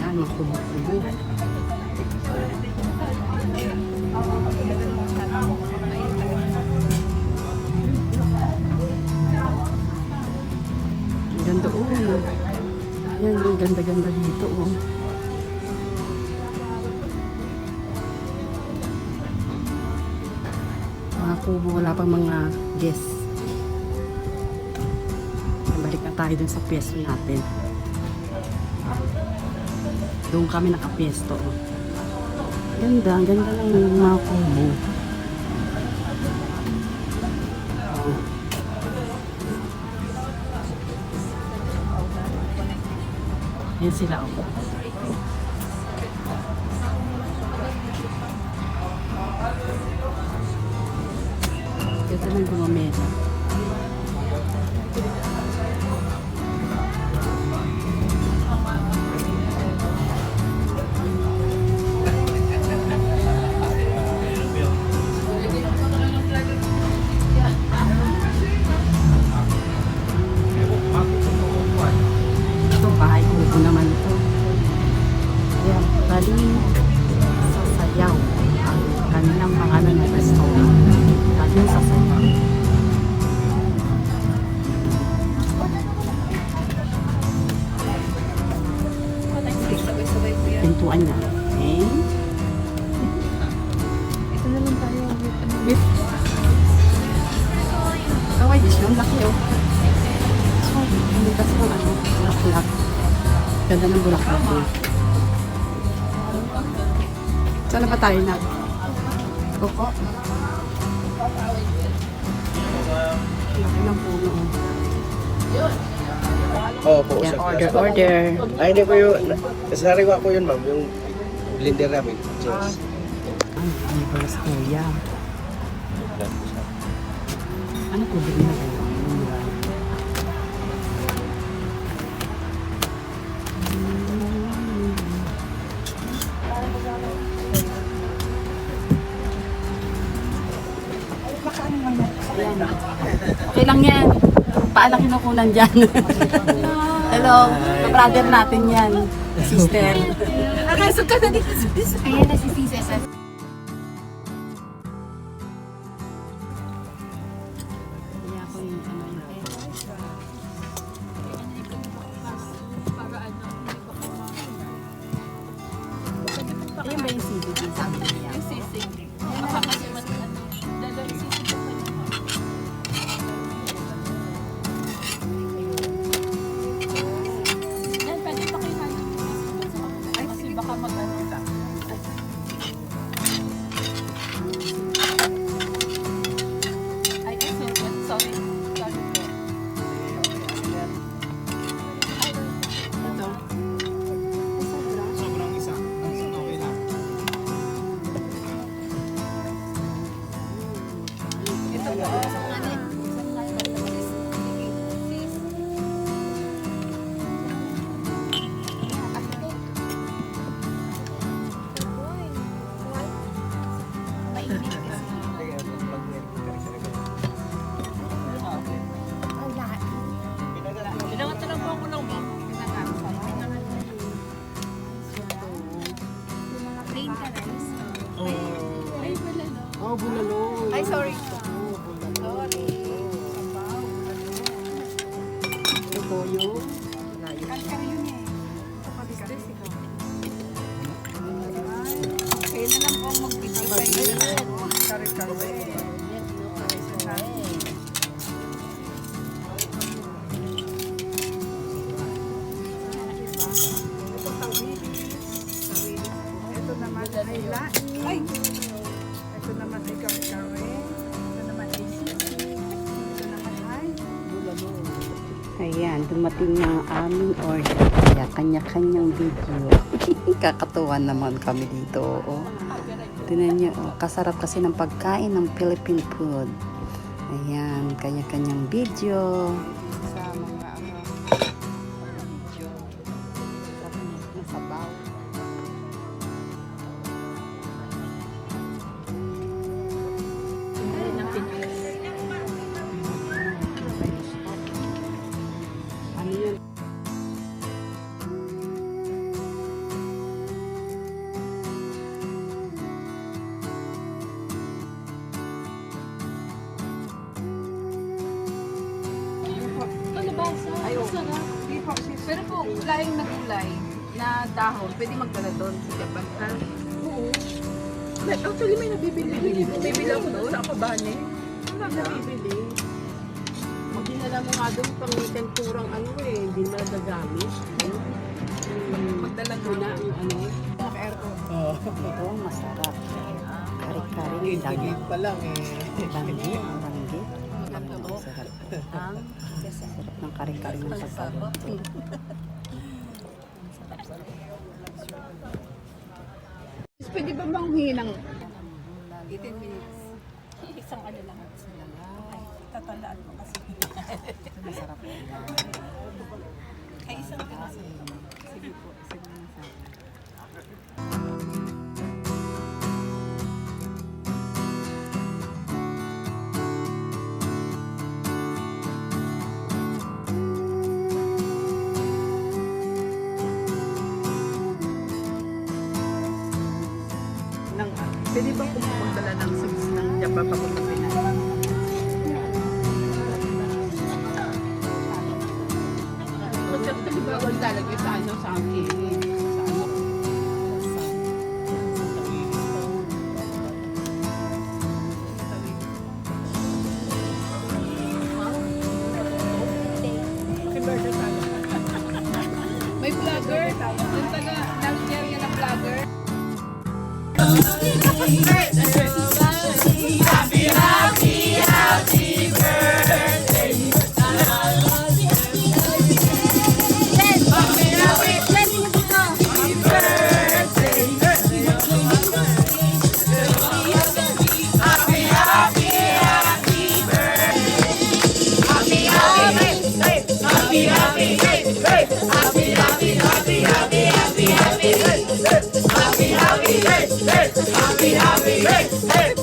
Ayan, mga kubo-kubo. Ang ganda oh. Yan, ang ganda-ganda dito oh. Mga kubo, wala pang mga guests. Balik na tayo dun sa pwesto natin. Doon kami nakapwesto. oh. Ganda, ang ganda ng mga kubo. Yan sila oh. Bali sa sayaw ang kanilang ano na restaurant. Bali sa sayaw. Pintuan na. Okay. Ito na lang tayo. With Kawai dish yun, laki oh. So, hindi kasi ng ano, bulaklak. Ganda ng bulaklak eh. Saan na ba tayo na? Koko? Laki ng puno oh. Oo po. Yan, order, order. Ay, hindi po yun. Sariwa po yun, ma'am. Yung blender namin. Cheers. Ay, ano pala sa kuya? Ano po ba lang yan. Paala kinukunan dyan. Hello, brother natin yan. Sister. Na. Ayan na si Sis Plain ka rice. Oh, bulalo. Ay. Sorry. Ayan, dumating na ang aming order. Kaya kanya-kanyang video. Kakatuwa naman kami dito. Oh. Tinan niyo, oh, kasarap kasi ng pagkain ng Philippine food. Ayan, kanya-kanyang video. Laing na gulay na dahon, pwede magdala doon sa Japan, ha? Oo. Like, actually, may nabibili. Bibili ako doon, ako ba ni? Wala nabibili. Pag dinala mo nga doon, pang tempurang ano eh, hindi na nagagamit. Magdala Ito doon. na ang ano. Naka-aircon. Ito, masarap. Kari-kari ng langit. pa lang eh. Langgi, ang langgi. Masarap. Ang sarap ng kari-kari ng pagkaluto. Pwede ba bang humingi ng 18 minutes? Isang ano lang. Tatandaan ko kasi. Masarap. Ay, isang piraso. Pwede ba kung magdala ng sigs ng Japan papunta Pinas? Kasi bawal talaga sa ano, sa akin. Hey!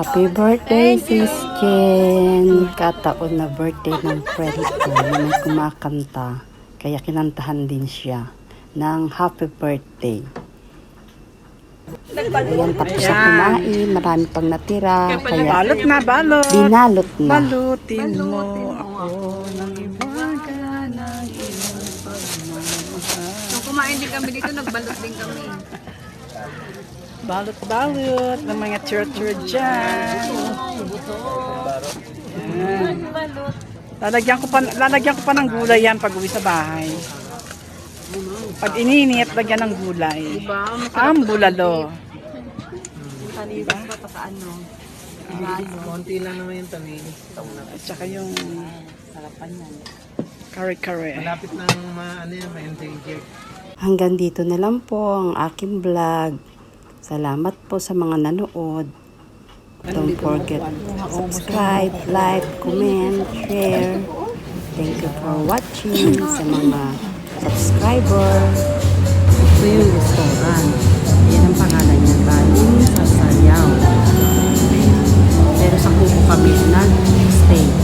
Happy birthday, Sis Jen! Kataon na birthday ng friend ko na may kumakanta. Kaya kinantahan din siya ng happy birthday. Ayan, tapos na kumain. Marami pang natira. Kaya Balot na, balot. binalot na. Balutin mo ako ng iwaga ng iyong pagmamahal. Nung kumain din kami dito, nagbalot din kami. Balot-balot ng mga chur-chur dyan. Yan. Lalagyan ko pa lalagyan ko pa ng gulay yan pag uwi sa bahay. Pag ininit, lagyan ng gulay. Ah, Ang bulalo. Konti lang naman yung tanin. At saka yung Sarapan yan. kare-kare. Malapit ng ma, ano yan, ma-endanger. Hanggang dito na lang po ang aking vlog. Salamat po sa mga nanood. Don't forget to subscribe, like, comment, share. Thank you for watching sa mga subscriber. Ito yung restaurant. Yan ang pangalan niya. Galing sa Sayaw. Pero sa kuko kami nag-stay.